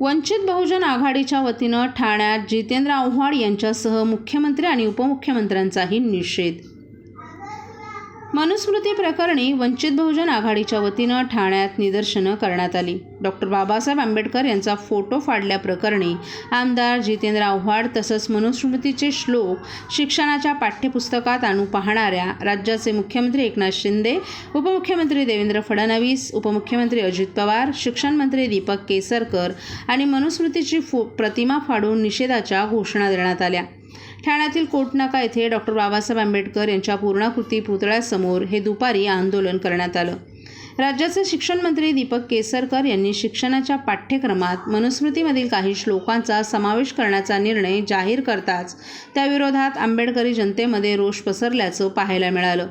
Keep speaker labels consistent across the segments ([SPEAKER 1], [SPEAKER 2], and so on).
[SPEAKER 1] वंचित बहुजन आघाडीच्या वतीनं ठाण्यात जितेंद्र आव्हाड यांच्यासह मुख्यमंत्री आणि उपमुख्यमंत्र्यांचाही निषेध मनुस्मृती प्रकरणी वंचित बहुजन आघाडीच्या वतीनं ठाण्यात निदर्शनं करण्यात आली. डॉक्टर बाबासाहेब आंबेडकर यांचा फोटो फाडल्याप्रकरणी आमदार जितेंद्र आव्हाड तसंच मनुस्मृतीचे श्लोक शिक्षणाच्या पाठ्यपुस्तकात आणू पाहणाऱ्या राज्याचे मुख्यमंत्री एकनाथ शिंदे उपमुख्यमंत्री देवेंद्र फडणवीस उपमुख्यमंत्री अजित पवार शिक्षण मंत्री दीपक केसरकर आणि मनुस्मृतीची फो प्रतिमा फाडून निषेधाच्या घोषणा देण्यात आल्या. ठाण्यातील कोटनाका येथे डॉक्टर बाबासाहेब आंबेडकर यांच्या पूर्णाकृती पुतळ्यासमोर हे दुपारी आंदोलन करण्यात आलं. राज्याचे शिक्षण मंत्री दीपक केसरकर यांनी शिक्षणाच्या पाठ्यक्रमात मनुस्मृतीमधील काही श्लोकांचा समावेश करण्याचा निर्णय जाहीर करताच त्याविरोधात आंबेडकरी जनतेमध्ये रोष पसरल्याचं पाहायला मिळालं.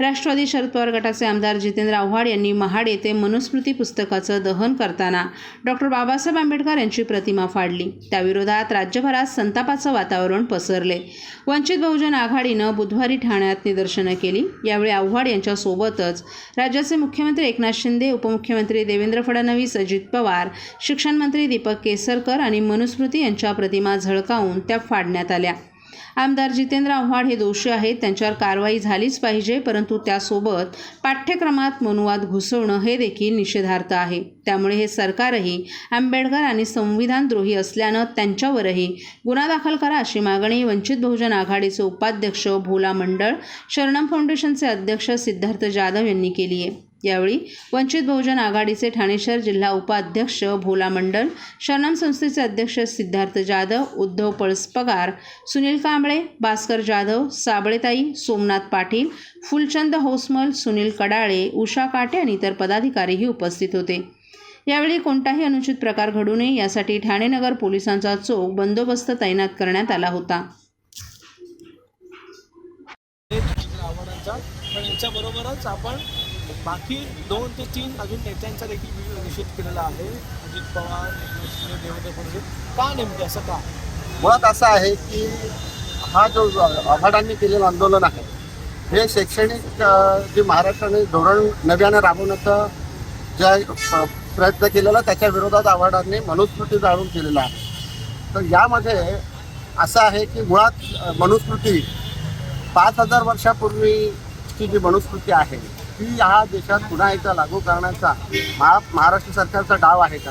[SPEAKER 1] राष्ट्रवादी शरद पवार गटाचे आमदार जितेंद्र आव्हाड यांनी महाड येथे मनुस्मृती पुस्तकाचं दहन करताना डॉक्टर बाबासाहेब आंबेडकर यांची प्रतिमा फाडली. त्याविरोधात राज्यभरात संतापाचं वातावरण पसरले. वंचित बहुजन आघाडीनं बुधवारी ठाण्यात निदर्शनं केली. यावेळी आव्हाड यांच्यासोबतच राज्याचे मुख्यमंत्री एकनाथ शिंदे उपमुख्यमंत्री देवेंद्र फडणवीस अजित पवार शिक्षणमंत्री दीपक केसरकर आणि मनुस्मृती यांच्या प्रतिमा झळकावून त्या फाडण्यात आल्या. आमदार जितेंद्र आव्हाड हे दोषी आहेत त्यांच्यावर कारवाई झालीच पाहिजे परंतु त्यासोबत पाठ्यक्रमात मनुवाद घुसवणं हे देखील निषेधार्थ आहे. त्यामुळे हे सरकारही आंबेडकर आणि संविधानद्रोही असल्यानं त्यांच्यावरही गुन्हा दाखल करा अशी मागणी वंचित बहुजन आघाडीचे उपाध्यक्ष भोला मंडळ शरणम फाउंडेशनचे अध्यक्ष सिद्धार्थ जाधव यांनी केली आहे. यावेळी वंचित बहुजन आघाडीचे ठाणे शहर जिल्हा उपाध्यक्ष भोला मंडल शरणम संस्थेचे अध्यक्ष सिद्धार्थ जाधव उद्धव पळसपगार सुनील कांबळे भास्कर जाधव साबळेताई सोमनाथ पाटील फुलचंद होसमल सुनील कडाळे उषा काटे आणि इतर पदाधिकारीही उपस्थित होते. यावेळी कोणताही अनुचित प्रकार घडू नये यासाठी ठाणेनगर पोलिसांचा चोख बंदोबस्त तैनात करण्यात आला होता.
[SPEAKER 2] पण याच्याबरोबरच आपण बाकी दोन ते तीन अजून नेत्यांचा देखील मी निषेध केलेला आहे. अजित पवार देवेंद्र फडणवीस. का नेमके? असं का?
[SPEAKER 3] मुळात असं आहे की हा जो आघाड्यांनी केलेलं आंदोलन आहे हे शैक्षणिक जे महाराष्ट्राने धोरण नव्यानं राबवण्याचा ज्या प्रयत्न केलेला त्याच्या विरोधात आव्हाडांनी मनुस्मृती जाळून केलेला आहे. तर यामध्ये असं आहे की मुळात मनुस्मृती पाच हजार वर्षापूर्वी वर्षापूर्वीची जी मनुस्मृती आहे ती ह्या देशात पुन्हा एकदा लागू करण्याचा महा महाराष्ट्र सरकारचा डाव आहे का?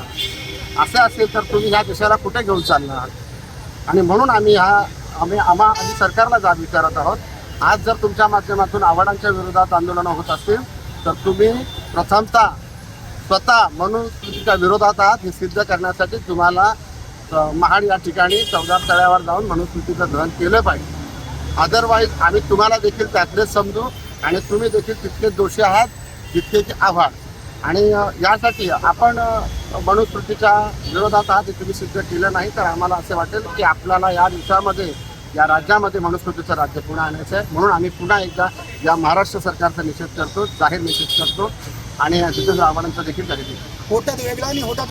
[SPEAKER 3] असं असेल तर तुम्ही ह्या देशाला कुठे घेऊन चालणार? आणि म्हणून आम्ही हा आम्ही आम्हा आम्ही सरकारला जाब विचारत आहोत. आज जर तुमच्या माध्यमातून आव्हाडांच्या विरोधात आंदोलनं होत असतील तर तुम्ही प्रथमतः स्वतः मनुस्मृतीच्या विरोधात आहात हे सिद्ध करण्यासाठी तुम्हाला महाड या ठिकाणी चौदार तळ्यावर जाऊन मनुस्मृतीचं दहन केलं पाहिजे. अदरवाईज आम्ही तुम्हाला देखील त्यातलेच समजू. आणि तुम्ही देखील तितकेच दोषी आहात जितके आभार आणि यासाठी आपण मनुस्मृतीच्या विरोधात आहात हे तुम्ही सिद्ध केलं नाही तर आम्हाला असे वाटेल की आपल्याला या दिवसामध्ये या राज्यामध्ये मनुस्मृतीचं राज्य पुन्हा आणायचं आहे. म्हणून आम्ही पुन्हा एकदा या महाराष्ट्र सरकारचा निषेध करतो जाहीर निषेध करतो. आणि जितेंद्र आव्हाडांचा देखील खरेदी
[SPEAKER 2] होत्यात वेगळा आणि होतात